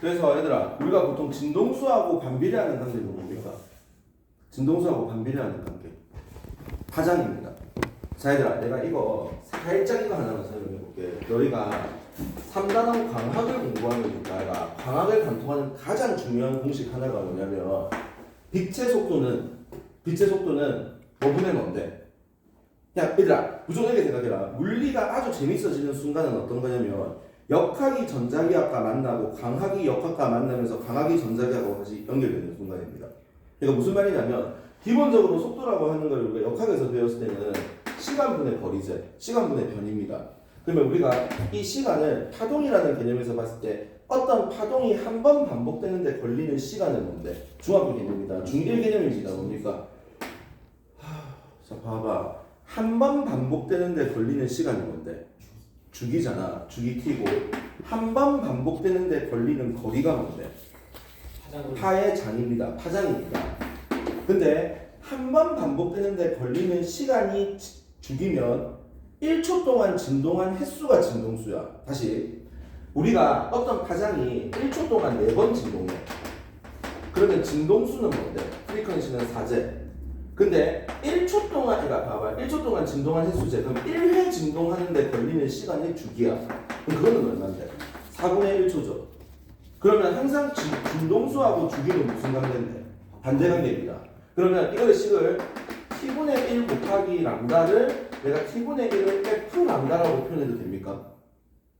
그래서 얘들아 우리가 보통 진동수하고 반비례하는 관계는 뭡니까? 진동수하고 반비례하는 관계 파장입니다. 자 얘들아 내가 이거 살짝 이거 하나만 설명해 볼게. 너희가 3단원 광학을 공부하니까 내가 광학을 관통하는 가장 중요한 공식 하나가 뭐냐면 빛의 속도는 빛의 속도는 뭐분의 뭔데? 야 얘들아 무조건 이렇게 생각해라. 물리가 아주 재밌어지는 순간은 어떤 거냐면 역학이 전자기학과 만나고 광학이 역학과 만나면서 광학이 전자기학과 다시 연결되는 순간입니다. 그러니까 무슨 말이냐면 기본적으로 속도라고 하는 걸 우리가 역학에서 배웠을 때는 시간분의 거리제, 시간분의 변입니다. 그러면 우리가 이 시간을 파동이라는 개념에서 봤을 때 어떤 파동이 한 번 반복되는데 걸리는 시간은 뭔데? 중학교 개념입니다. 중1 개념입니다. 뭡니까? 하, 자 봐봐. 한 번 반복되는데 걸리는 시간이 뭔데? 주기잖아. 주기 t고 한 번 반복되는데 걸리는 거리가 뭔데? 파의 장입니다. 파장입니다. 근데 한 번 반복되는데 걸리는 시간이 지- 주기면 1초 동안 진동한 횟수가 진동수야. 다시 우리가 어떤 파장이 1초 동안 4번 진동해. 그러면 진동수는 뭔데? 프리퀀시는 4제. 근데 1초 동안 그러니까 봐봐. 1초 동안 진동한 횟수제. 그럼 1회 진동하는데 걸리는 시간이 주기야. 그럼 그거는 얼마인데? 4분의 1초죠. 그러면 항상 진- 진동수하고 주기는 무슨 관계인데? 반대 관계입니다. 그러면 이거의 식을 t분의 1 곱하기 람다를 내가 t분의 1을 f 람다라고 표현해도 됩니까?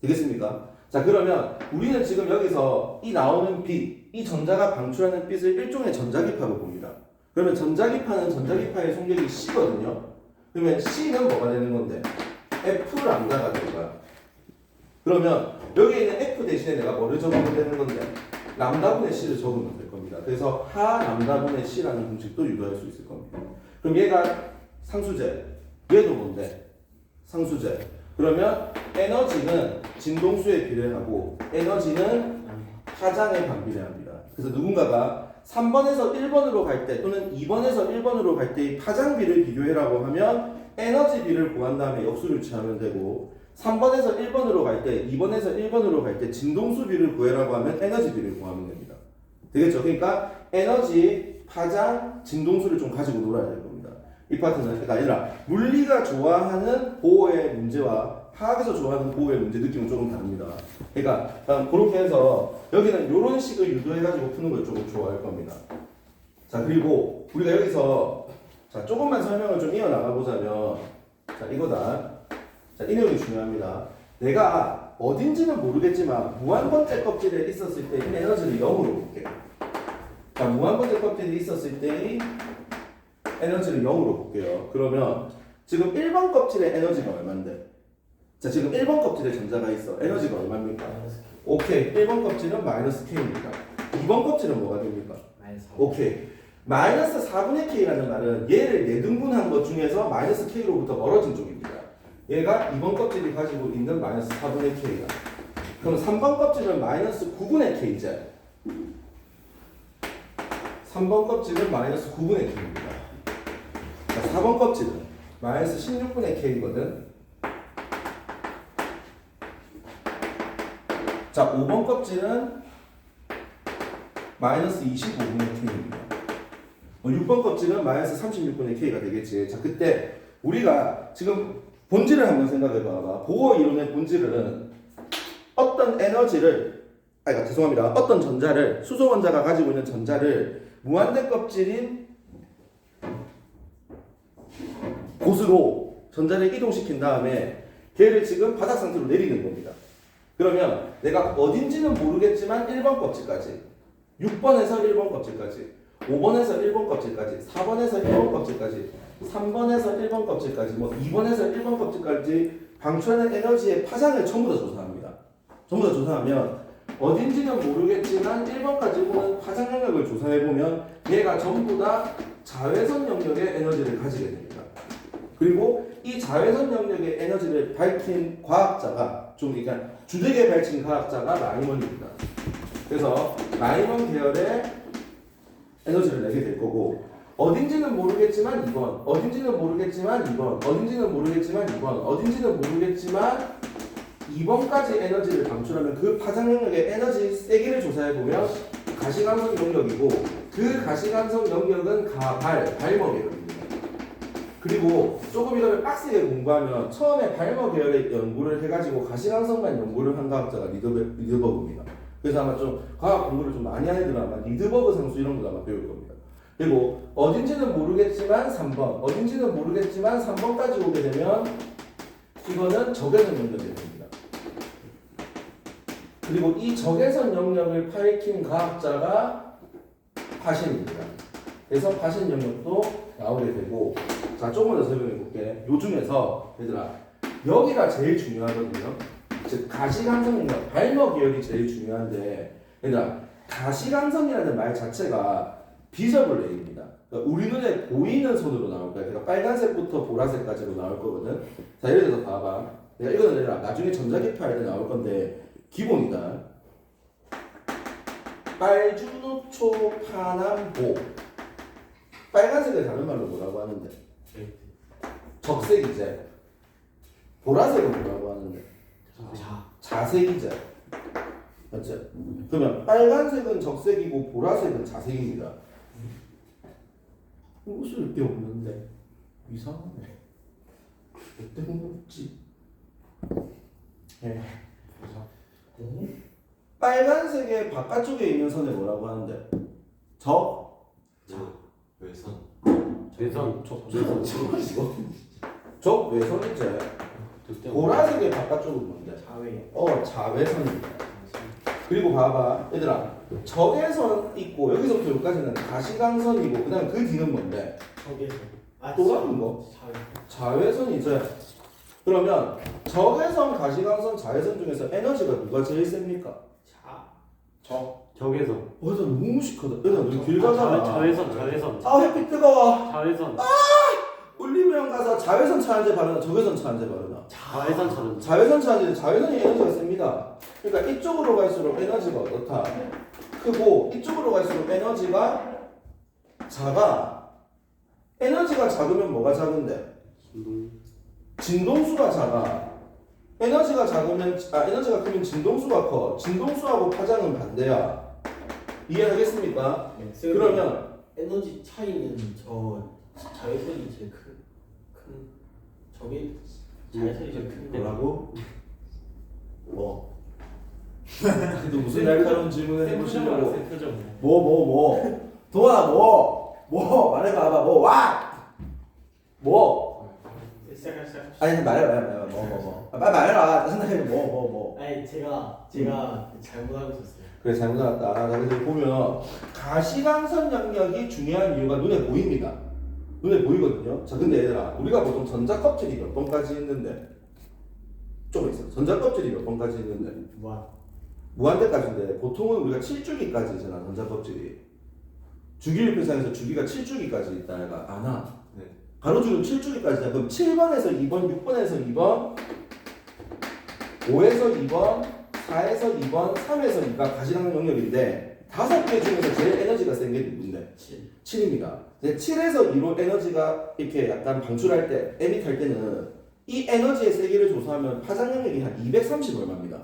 되겠습니까? 자 그러면 우리는 지금 여기서 이 나오는 빛, 이 전자가 방출하는 빛을 일종의 전자기파로 봅니다. 그러면 전자기파는 전자기파의 속력이 C거든요. 그러면 C는 뭐가 되는 건데? F 람다가 되는 거야. 그러면 여기에 있는 F 대신에 내가 뭐를 적으면 되는 건데? 람다분의 C를 적으면 될 겁니다. 그래서 하 람다분의 C라는 공식도 유도할 수 있을 겁니다. 그럼 얘가 상수제, 얘도 뭔데? 상수제. 그러면 에너지는 진동수에 비례하고 에너지는 파장에 반비례합니다. 그래서 누군가가 3번에서 1번으로 갈 때 또는 2번에서 1번으로 갈때이 파장비를 비교해라고 하면 에너지비를 구한 다음에 역수를 취하면 되고 3번에서 1번으로 갈 때 2번에서 1번으로 갈 때 진동수비를 구해라고 하면 에너지비를 구하면 됩니다. 되겠죠? 그러니까 에너지, 파장, 진동수를 좀 가지고 놀아야 될 겁니다. 이 파트는 그러니까 아니라 물리가 좋아하는 보호의 문제와 화학에서 좋아하는 보호의 문제 느낌은 조금 다릅니다. 그러니까 음, 그렇게 해서 여기는 이런 식을 유도해가지고 푸는 걸 조금 좋아할 겁니다. 자 그리고 우리가 여기서 자 조금만 설명을 좀 이어나가 보자면 자 이거다. 자이 내용이 중요합니다. 내가 어딘지는 모르겠지만 무한번째 껍질에 있었을 때 이 에너지를 0으로 볼게. 자 무한번째 껍질에 있었을 때의 에너지를 0으로 볼게요. 그러면 지금 1번 껍질의 에너지가 얼마인데? 자 지금 1번 껍질에 전자가 있어. 에너지가 얼마입니까? 오케이. 1번 껍질은 마이너스 K입니다. 2번 껍질은 뭐가 됩니까? 마이너스 4 오케이. 마이너스 4분의 K라는 말은 얘를 내등분한 것 중에서 마이너스 K로부터 멀어진 쪽입니다. 얘가 2번 껍질이 가지고 있는 마이너스 4분의 K다. 그럼 3번 껍질은 마이너스 9분의 K제. 3번 껍질은 마이너스 9분의 K입니다. 자, 4번 껍질은 마이너스 16분의 K거든. 자, 5번 껍질은 마이너스 25분의 K입니다. 어, 6번 껍질은 마이너스 36분의 K가 되겠지. 자, 그때 우리가 지금 본질을 한번 생각해 봐봐. 보호 이론의 본질은 어떤 에너지를, 아, 죄송합니다. 어떤 전자를, 수소 원자가 가지고 있는 전자를 무한대 껍질인 곳으로 전자를 이동시킨 다음에 걔를 지금 바닥 상태로 내리는 겁니다. 그러면 내가 어딘지는 모르겠지만 1번 껍질까지 6번에서 1번 껍질까지 5번에서 1번 껍질까지 4번에서 1번 껍질까지 3번에서 1번 껍질까지 뭐 2번에서 1번 껍질까지 방출하는 에너지의 파장을 전부 다 조사합니다. 전부 다 조사하면 어딘지는 모르겠지만 1번까지 오는 파장 영역을 조사해보면 얘가 전부 다 자외선 영역의 에너지를 가지게 됩니다. 그리고 이 자외선 영역의 에너지를 밝힌 과학자가 좀 그러니까 주되게 밝힌 과학자가 라이먼입니다. 그래서 라이먼 계열의 에너지를 내게 될 거고 어딘지는 모르겠지만 2번, 어딘지는 모르겠지만 2번, 어딘지는 모르겠지만 2번, 어딘지는 모르겠지만 2번까지 에너지를 방출하면 그 파장 영역의 에너지 세기를 조사해 보면 가시광선 영역이고 그 가시광선 영역은 가발 계열입니다. 그리고 조금 이거를 빡세게 공부하면 처음에 발머 계열의 연구를 해가지고 가시광선만 연구를 한 과학자가 리드버, 리드버그입니다. 그래서 아마 좀 과학 공부를 좀 많이 하는 애들은 아마 리드버그 상수 이런 거 아마 배울 겁니다. 그리고 어딘지는 모르겠지만 3번, 어딘지는 모르겠지만 3번까지 오게 되면 이거는 적외선 영역이 됩니다. 그리고 이 적외선 영역을 밝힌 과학자가 파신입니다. 그래서 파신 영역도 나오게 되고 자 조금 더 설명해 볼게. 요 중에서 얘들아 여기가 제일 중요하거든요. 즉 영역, 발머 계열이 제일 중요한데 얘들아 가시광선이라는 말 자체가 비저블 레이입니다. 그러니까 우리 눈에 보이는 선으로 나올 거야. 그러니까 빨간색부터 보라색까지로 나올 거거든. 자 예를 들어서 봐봐. 내가 이거는 얘들아 나중에 전자기파 할 때 나올 건데 기본이다. 빨주노초 파남보 빨간색을 다른 말로 뭐라고 하는데? 적색이제 보라색은 뭐라고 하는데? 자. 자색이제 맞죠? 그러면 빨간색은 적색이고 보라색은 자색입니다. 웃을 게 없는데 이상하네. 왜 뜬금없지? 예. 빨간색의 바깥쪽에 있는 선에 뭐라고 하는데? 적? 자. 외선. 외선. 적 외선 적 외선이지. 보라색의 바깥쪽은 뭔데? 자외. 어 자외선입니다 그리고 봐봐 얘들아 적외선 있고 여기서부터 여기까지는 가시광선이고 그 다음 그 뒤는 뭔데? 적외선. 아, 또 다른 거? 자외. 자외선이지 그러면 적외선, 가시광선, 자외선 중에서 에너지가 누가 제일 셉니까? 자. 적 적외선. 어, 얘들아 너무 무식하다 얘들아 너길 가잖아 자외, 자외선. 자외선. 아 햇빛 뜨거워 자외선. 올리브영 가서 자외선 차한제 바르나 적외선 차한제 바르나 자외선 차는. 자외선 차한제 자외선이 에너지가 셉니다 그러니까 이쪽으로 갈수록 에너지가 어떻다 크고 이쪽으로 갈수록 에너지가 작아 에너지가 작으면 뭐가 작은데 진동수가 작아 에너지가 작으면 아 에너지가 크면 진동수가 커 진동수하고 파장은 반대야 이해하겠습니까? 네. 그러면 에너지 차이는 저 자외선이 제일 큰, 큰 저게 자외선이 제일 큰 거라. 뭐라고? 뭐? 또 무슨 날카로운 질문을 해보시려고 표정. 뭐 뭐 뭐? 동아 뭐? 뭐? 말해봐봐 뭐 와? 뭐? 시작할 시작. 아니 말해봐 말해봐 뭐뭐 뭐. 아, 빨리 말해라 짜증나게 뭐뭐 뭐. 아니 제가 제가 잘못하고 있었어요. 그래 잘못 알았다. 자, 그래서 보면 가시광선 영역이 중요한 이유가 눈에 보입니다. 눈에 보이거든요. 자 근데 얘들아 우리가 보통 전자 껍질이 몇 번까지 있는데 좀 있어. 전자 껍질이 몇 번까지 있는데 무한. 무한대까지인데 보통은 우리가 7주기까지잖아 전자 껍질이. 주기율 표상에서 주기가 7주기까지 있다 얘가 안아. 네. 가로줄은 7주기까지다. 그럼 7번에서 2번, 6번에서 2번, 5에서 2번, 4에서 2번, 3에서 2가 가시광선 영역인데 다섯 개 중에서 제일 에너지가 센 게 누군데? 7. 7입니다. 7에서 2로 에너지가 이렇게 약간 방출할 때, 에밋할 때는 이 에너지의 세기를 조사하면 파장 영역이 한 230 얼마입니다.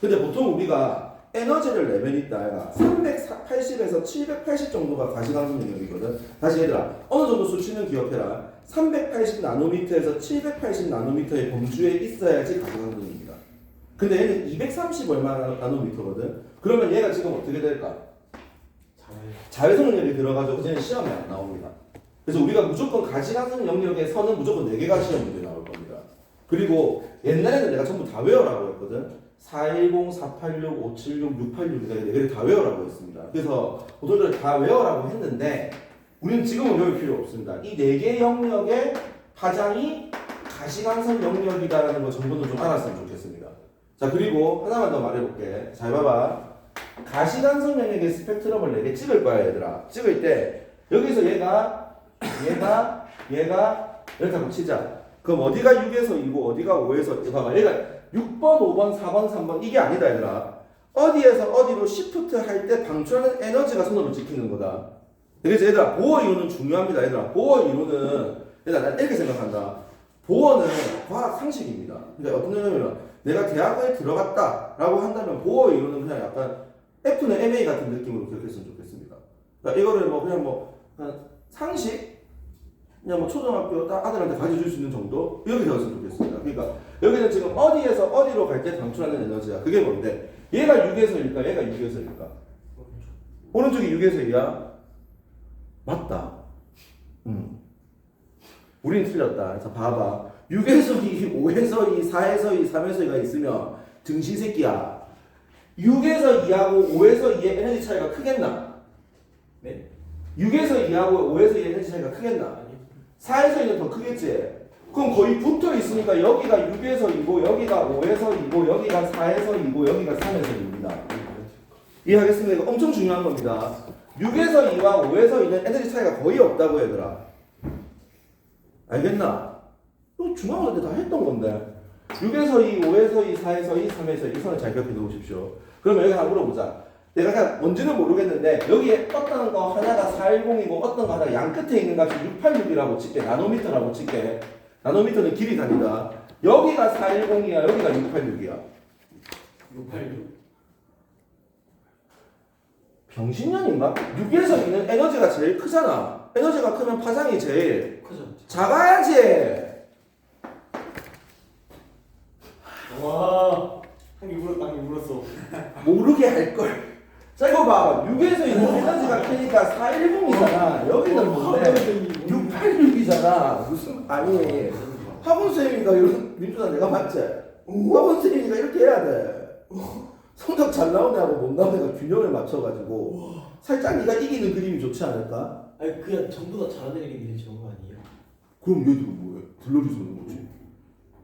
근데 보통 우리가 에너지를 있다 해가 380에서 780 정도가 가시광선 영역이거든. 다시 얘들아 어느 정도 수치는 기억해라. 380 나노미터에서 780 나노미터의 범주에 있어야지 가시광선입니다. 근데 얘는 230 얼마 나노미터거든. 그러면 얘가 지금 어떻게 될까? 자외. 자외선 영역이 들어가지고 그냥 시험에 안 나옵니다. 그래서 우리가 무조건 가시광선 영역의 선은 무조건 4개가 시험 문제 나올 겁니다. 그리고 옛날에는 내가 전부 다 외워라고 했거든. 410, 486, 576, 686 내가 4개를 다 외워라고 했습니다. 그래서 보통들 다 외워라고 했는데 우리는 지금은 외울 필요 없습니다. 이 4개 영역의 파장이 가시광선 영역이다라는 거 정도는 좀 알았으면 좋겠습니다. 자 그리고 하나만 더 말해볼게. 잘 봐봐. 가시광선 영역의 스펙트럼을 4개 찍을 거야 얘들아 찍을 때 여기서 얘가 얘가 얘가 한번 치자 그럼 어디가 6에서 2고 어디가 5에서 봐봐 얘가 6번 5번 4번 3번 이게 아니다 얘들아. 어디에서 어디로 시프트 할 때 방출하는 에너지가 손으로 찍히는 거다. 그래서 얘들아 보어 이론은 중요합니다 얘들아. 보어 이론은 얘들아 난 이렇게 생각한다. 보어는 과학 상식입니다. 그러니까 어떤 거냐면 내가 대학에 들어갔다라고 한다면 보어 이론은 그냥 약간 F는 MA 같은 느낌으로 기억했으면 좋겠습니다. 그러니까 이거를 뭐 그냥 뭐 상식 그냥 뭐 초등학교 딱 아들한테 가르쳐줄 수 있는 정도? 이렇게 되었으면 좋겠습니다. 그러니까 여기는 지금 어디에서 어디로 갈 때 방출하는 에너지야. 그게 뭔데? 얘가 6에서일까? 얘가 6에서일까? 오른쪽이 6에서 2야? 맞다. 음. 우린 틀렸다. 그래서 봐봐. 6에서 2, 5에서 2, 4에서 2, 3에서 2가 있으면 등신 새끼야. 6에서 2하고 5에서 2의 에너지 차이가 크겠나? 네? 6에서 2하고 5에서 2의 에너지 차이가 크겠나? 아니요. 4에서 2는 더 크겠지? 그럼 거의 붙어 있으니까 여기가 6에서 2고 여기가 5에서 2고 여기가 4에서 2고 여기가 3에서 2입니다. 이해하겠습니까? 이거 엄청 중요한 겁니다. 6에서 2와 5에서 2는 에너지 차이가 거의 없다고 얘들아. 알겠나? 이거 중앙을 때다 했던 건데. 6에서 2, 5에서 2, 4에서 2, 3에서 2. 이 선을 잘 기억해 놓으십시오. 그러면 여기 한번 물어보자. 내가 그냥 뭔지는 모르겠는데 여기에 어떤 거 하나가 410이고 어떤 거 하나가 양 끝에 있는 값이 686이라고 칠게. 나노미터라고 칠게. 나노미터는 길이 단위다. 여기가 410이야. 여기가 686이야. 686. 병신년인가? 6에서 2는 에너지가 제일 크잖아. 에너지가 크면 파장이 제일 크죠? 작아야지. 와. 한개 물었다, 한개 물었어. 모르게 할 걸. 자 이거 봐. 6에서 2는 에너지가 크니까 410이잖아. 여기는 뭔데? 686이잖아. 무슨 아니. 학원 쌤이가 이런 민준아 내가 맞지? 학원 쌤이가 이렇게 해야 돼. 성적 잘 나온 애하고 못 나온 애가 균형을 맞춰가지고 살짝 네가 이기는 그림이 좋지 않을까? 아니 그냥 전부 다 잘하는 애들이 좋은 거 아니에요? 그럼 얘들은 뭐해? 불러주는 거지.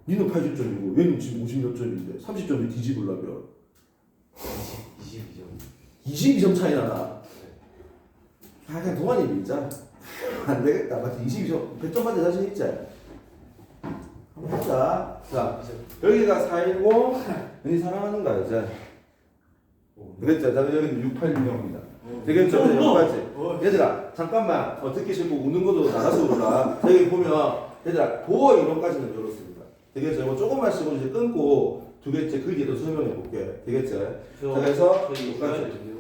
니는 80점이고 얘는 지금 50몇 점인데 30점이 뒤집으려면 22점 22점 차이 나나? 아 그냥 동안이 밀자. 안 되겠다. 맞지? 22점 100점 받을 자신 있지? 한번 보자. 자 여기가 410 연이 사랑하는 거야 이제. 그랬죠? 자 여기는 686입니다. 되겠죠? 여기까지. 얘들아 잠깐만 어, 듣기 싫고 우는 것도 나가서 울어라 여기 보면 얘들아 보어 이론까지는 이렇습니다 되겠죠? 이거 조금만 씹고 이제 끊고 두 개째 그 뒤에도 설명해 볼게 되겠죠? 자, 그래서 여기까지.